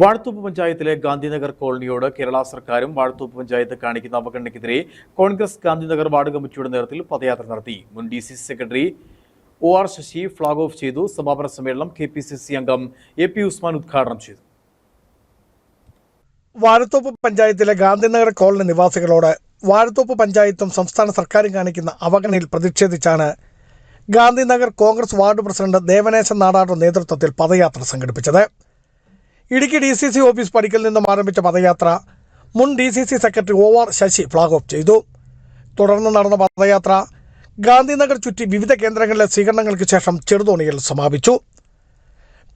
വാഴത്തോപ്പ് പഞ്ചായത്തിലെ ഗാന്ധിനഗർ കോളനിയോട് കേരള സർക്കാരും വാഴത്തൂപ്പ് പഞ്ചായത്ത് കാണിക്കുന്ന അവഗണനയ്ക്കെതിരെ കോൺഗ്രസ് ഗാന്ധിനഗർ വാർഡ് കമ്മിറ്റിയുടെ നേതൃത്വത്തിൽ പദയാത്ര നടത്തി. മുൻ D C secretary O R Sasi flag off ചെയ്തു. സമാപന സമ്മേളനം കെ പി സി സി അംഗം എ പി ഉസ്മാൻ ഉദ്ഘാടനം ചെയ്തു. വാഴത്തോപ്പ് പഞ്ചായത്തിലെ ഗാന്ധിനഗർ കോളനി നിവാസികളോട് വാഴത്തോപ്പ് പഞ്ചായത്തും സംസ്ഥാന സർക്കാരും കാണിക്കുന്ന അവഗണനയിൽ പ്രതിഷേധിച്ചാണ് ഗാന്ധിനഗർ കോൺഗ്രസ് വാർഡ് പ്രസിഡന്റ് ദേവനേശൻ നാടാരുടെ നേതൃത്വത്തിൽ പദയാത്ര സംഘടിപ്പിച്ചത്. Idukki D C C office പടിക്കൽ നിന്നും ആരംഭിച്ച പദയാത്ര മുൻ D C C secretary O R Sasi flag off ചെയ്തു. തുടർന്ന് നടന്ന പദയാത്ര ഗാന്ധിനഗർ ചുറ്റി വിവിധ കേന്ദ്രങ്ങളിലെ സ്വീകരണങ്ങൾക്ക് ശേഷം ചെറുതോണിയിൽ സമാപിച്ചു.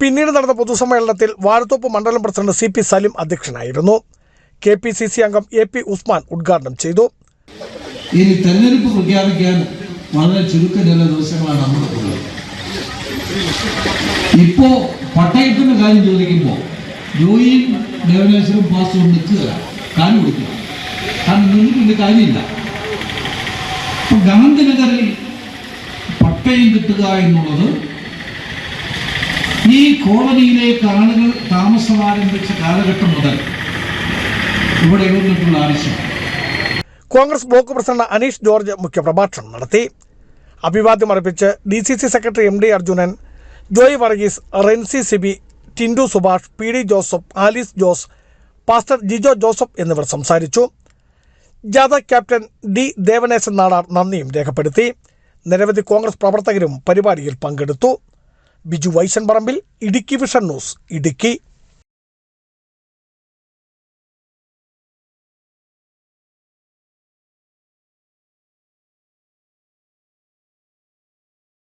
പിന്നീട് നടന്ന പൊതുസമ്മേളനത്തിൽ വാഴത്തോപ്പ് മണ്ഡലം പ്രസിഡന്റ് സി പി സലിം അധ്യക്ഷനായിരുന്നു. കെ പി സി സി അംഗം എ പി ഉസ്മാൻ ഉദ്ഘാടനം ചെയ്തു. ഇനി തെരഞ്ഞെടുപ്പ് പ്രഖ്യാപിക്കാൻ വളരെ ചുരുക്കം ചില ദിവസങ്ങളാണ് നമുക്കുള്ളത് ഇപ്പോ പട്ടയത്തിന്റെ കാര്യം ചോദിക്കുമ്പോൾ ജോയിയും ദേവനേശ്വരും പാസ്സും നിൽക്കുക. കാര്യം കൊടുക്കുക കാരണം നിന്നിട്ടുണ്ട് കാര്യമില്ല. അപ്പൊ ഗാന്ധിനഗറിൽ പട്ടയം കിട്ടുക എന്നുള്ളത് ഈ കോളനിയിലേക്ക് ആളുകൾ താമസം ആരംഭിച്ച കാലഘട്ടം മുതൽ ഇവിടെ വന്നിട്ടുള്ള ആവശ്യം. കോൺഗ്രസ് ബ്ലോക്ക് പ്രസിഡന്റ് അനീഷ് ജോർജ് മുഖ്യപ്രഭാഷണം നടത്തി. അഭിവാദ്യം അർപ്പിച്ച് D C C secretary M D Arjunan Joy Varghese Renzi Sibi Tindu Subhash P D Joseph Alice Jose pastor Jijo Joseph എന്നിവർ സംസാരിച്ചു. ജാഥ ക്യാപ്റ്റൻ ഡി ദേവനേശൻ നാടാർ നന്ദിയും രേഖപ്പെടുത്തി. നിരവധി കോൺഗ്രസ് പ്രവർത്തകരും പരിപാടിയിൽ പങ്കെടുത്തു. Biju Vaishan Parambil Idukki vision news Idukki.